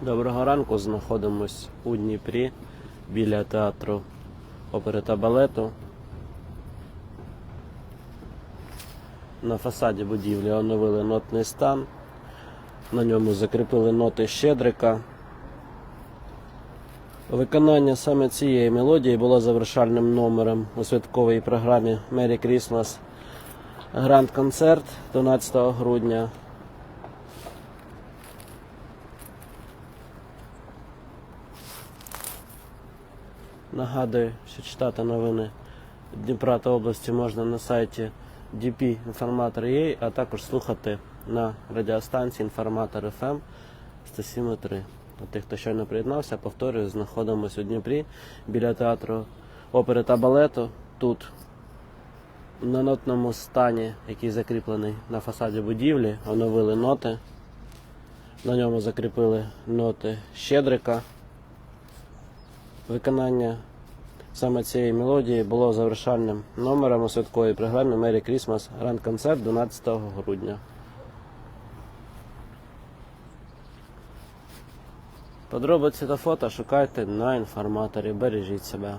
Доброго ранку, знаходимось у Дніпрі біля театру опери та балету. На фасаді будівлі оновили нотний стан. На ньому закріпили ноти Щедрика. Виконання саме цієї мелодії було завершальним номером у святковій програмі Merry Christmas Гранд Концерт 12 грудня. Нагадую, що читати новини Дніпра та області можна на сайті dp.informator.ua, а також слухати на радіостанції Інформатор FM 107.3. Для тих, хто щойно приєднався, повторюю, знаходимося у Дніпрі біля театру опери та балету. Тут на нотному стані, який закріплений на фасаді будівлі, оновили ноти. На ньому закріпили ноти Щедрика. Виконання саме цієї мелодії було завершальним номером у святковій програмі Merry Christmas Grand Concert 12 грудня. Подробиці та фото шукайте на інформаторі. Бережіть себе.